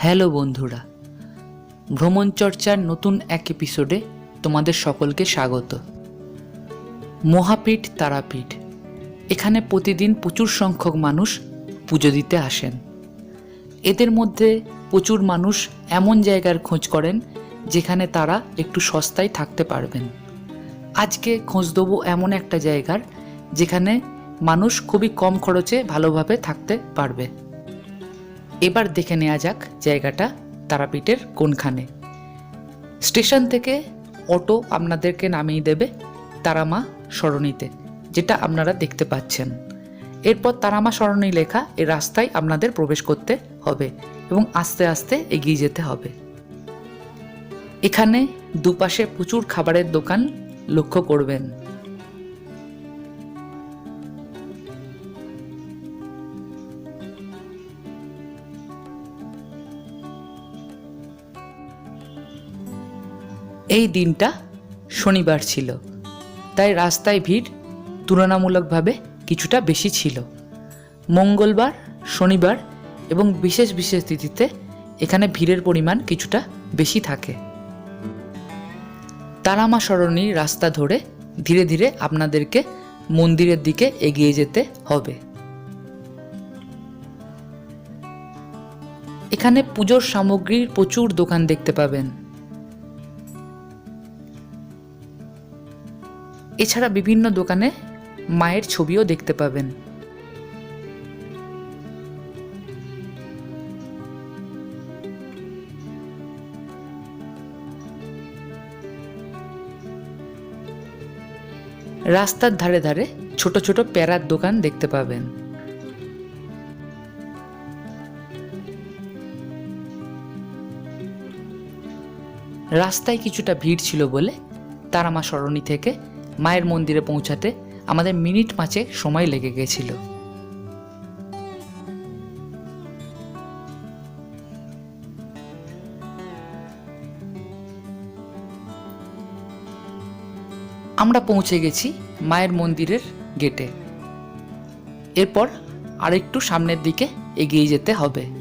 Hello বন্ধুরা, ভ্রমণ চর্চার নতুন এক এপিসোডে তোমাদের সকলকে স্বাগত। মহাপীঠ তারাপীঠ, এখানে প্রতিদিন প্রচুর সংখ্যক মানুষ পুজো দিতে আসেন। এদের মধ্যে প্রচুর মানুষ এমন জায়গার খোঁজ করেন যেখানে তারা একটু সস্তায় থাকতে পারবেন। আজকে খোঁজ দেবো এমন একটা জায়গার যেখানে মানুষ খুবই কম খরচে ভালোভাবে থাকতে পারবে। এবার দেখে নেওয়া যাক জায়গাটা তারাপীঠের কোনখানে। স্টেশন থেকে অটো আপনাদেরকে নামিয়ে দেবে তারামা সরণিতে, যেটা আপনারা দেখতে পাচ্ছেন। এরপর তারামা সরণি লেখা এই রাস্তায় আপনাদের প্রবেশ করতে হবে এবং আস্তে আস্তে এগিয়ে যেতে হবে। এখানে দুপাশে প্রচুর খাবারের দোকান লক্ষ্য করবেন। এই দিনটা শনিবার ছিল। তাই রাস্তায় ভিড় তুলনামূলকভাবে কিছুটা বেশি ছিল। মঙ্গলবার, শনিবার এবং বিশেষ বিশেষ তিথিতে এখানে ভিড়ের পরিমাণ কিছুটা বেশি থাকে। তারামা সরণির রাস্তা ধরে ধীরে ধীরে আপনাদেরকে মন্দিরের দিকে এগিয়ে যেতে হবে। এখানে পুজোর সামগ্রীর প্রচুর দোকান দেখতে পাবেন। এছাড়া বিভিন্ন দোকানে মায়ের ছবিও দেখতে পাবেন। রাস্তার ধারে ধারে ছোট ছোট প্যারার দোকান দেখতে পাবেন। রাস্তায় কিছুটা ভিড় ছিল বলে তারামা সরণি থেকে মায়ের মন্দিরে পৌঁছাতে আমাদের মিনিট পাঁচে সময় লেগে গেছিল। আমরা পৌঁছে গেছি মায়ের মন্দিরের গেটে। এরপর আরেকটু সামনের দিকে এগিয়ে যেতে হবে।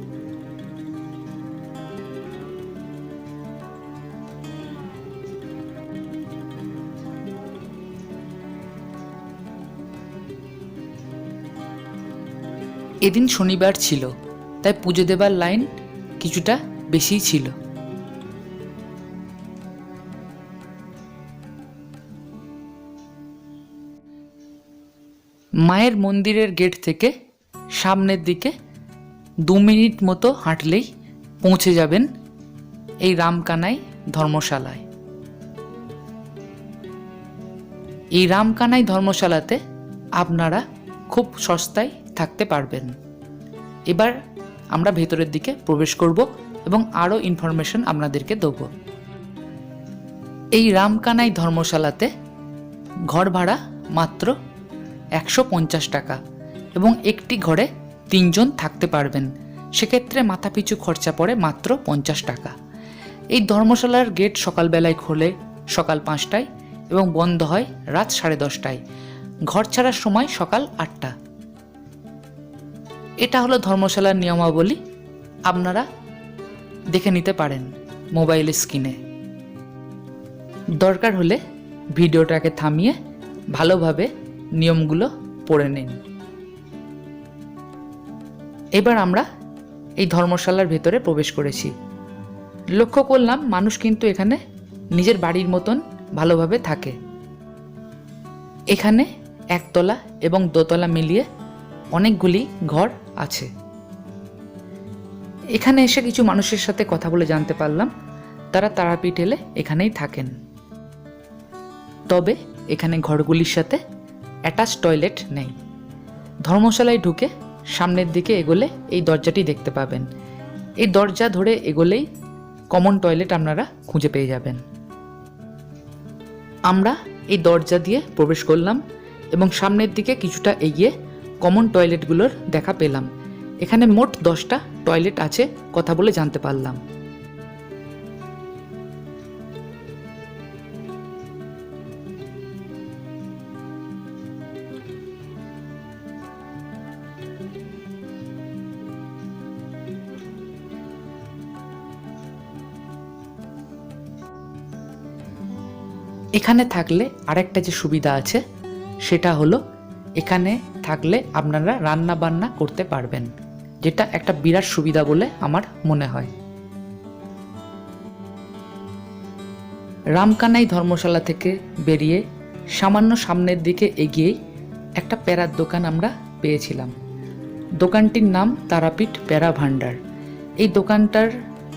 এদিন শনিবার ছিল, তাই পুজো দেবার লাইন কিছুটা বেশিই ছিল। মায়ের মন্দিরের গেট থেকে সামনের দিকে দু মিনিট মতো হাঁটলেই পৌঁছে যাবেন এই রামকানাই ধর্মশালায়। এই রামকানাই ধর্মশালাতে আপনারা খুব সস্তায় থাকতে পারবেন। এবার আমরা ভেতরের দিকে প্রবেশ করব এবং আরও ইনফরমেশন আপনাদেরকে দেবো। এই রামকানাই ধর্মশালাতে ঘর ভাড়া মাত্র একশো পঞ্চাশ টাকা এবং একটি ঘরে তিনজন থাকতে পারবেন। সেক্ষেত্রে মাথাপিছু খরচা পড়ে মাত্র পঞ্চাশ টাকা। এই ধর্মশালার গেট সকালবেলায় খোলে সকাল পাঁচটায় এবং বন্ধ হয় রাত সাড়ে দশটায়। ঘর ছাড়ার সময় সকাল আটটা। এটা হলো ধর্মশালার নিয়মাবলী। আপনারা দেখে নিতে পারেন মোবাইল স্ক্রিনে। দরকার হলে ভিডিওটাকে থামিয়ে ভালোভাবে নিয়মগুলো পড়ে নিন। এবার আমরা এই ধর্মশালার ভেতরে প্রবেশ করেছি। লক্ষ্য করলাম মানুষ কিন্তু এখানে নিজের বাড়ির মতন ভালোভাবে থাকে। এখানে একতলা এবং দোতলা মিলিয়ে অনেকগুলি ঘর আছে। এখানে এসে কিছু মানুষের সাথে কথা বলে জানতে পারলাম, তারা তারাপীঠ এলে এখানেই থাকেন। তবে এখানে ঘরগুলির সাথে অ্যাটাচ টয়লেট নেই। ধর্মশালায় ঢুকে সামনের দিকে এগোলে এই দরজাটি দেখতে পাবেন। এই দরজা ধরে এগোলেই কমন টয়লেট আপনারা খুঁজে পেয়ে যাবেন। আমরা এই দরজা দিয়ে প্রবেশ করলাম এবং সামনের দিকে কিছুটা এগিয়ে কমন টয়লেটগুলোর দেখা পেলাম। এখানে মোট দশটা টয়লেট আছে, কথা বলে জানতে পারলাম। এখানে থাকলে আরেকটা যে সুবিধা আছে, সেটা হলো এখানে থাকলে আপনারা রান্না বান্না করতে পারবেন, যেটা একটা বিরাট সুবিধা বলে আমার মনে হয়। রামকানাই ধর্মশালা থেকে বেরিয়ে সামান্য সামনের দিকে এগিয়েই একটা প্যারার দোকান আমরা পেয়েছিলাম। দোকানটির নাম তারাপীঠ প্যারা ভাণ্ডার। এই দোকানটার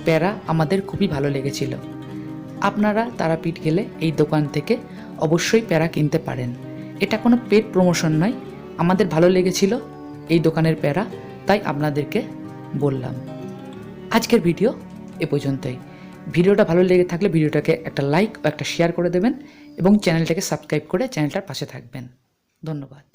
প্যারা আমাদের খুবই ভালো লেগেছিল। আপনারা তারাপীঠ গেলে এই দোকান থেকে অবশ্যই প্যারা কিনতে পারেন। এটা কোনো পেট প্রমোশন নয় আমাদের ভালো লেগেছিল এই দোকানের প্যারা, তাই আপনাদেরকে বললাম। আজকের ভিডিও এ পর্যন্তই। ভিডিওটা ভালো লেগে থাকলে ভিডিওটাকে একটা লাইক ও একটা শেয়ার করে দেবেন এবং চ্যানেলটাকে সাবস্ক্রাইব করে চ্যানেলটার পাশে থাকবেন। ধন্যবাদ।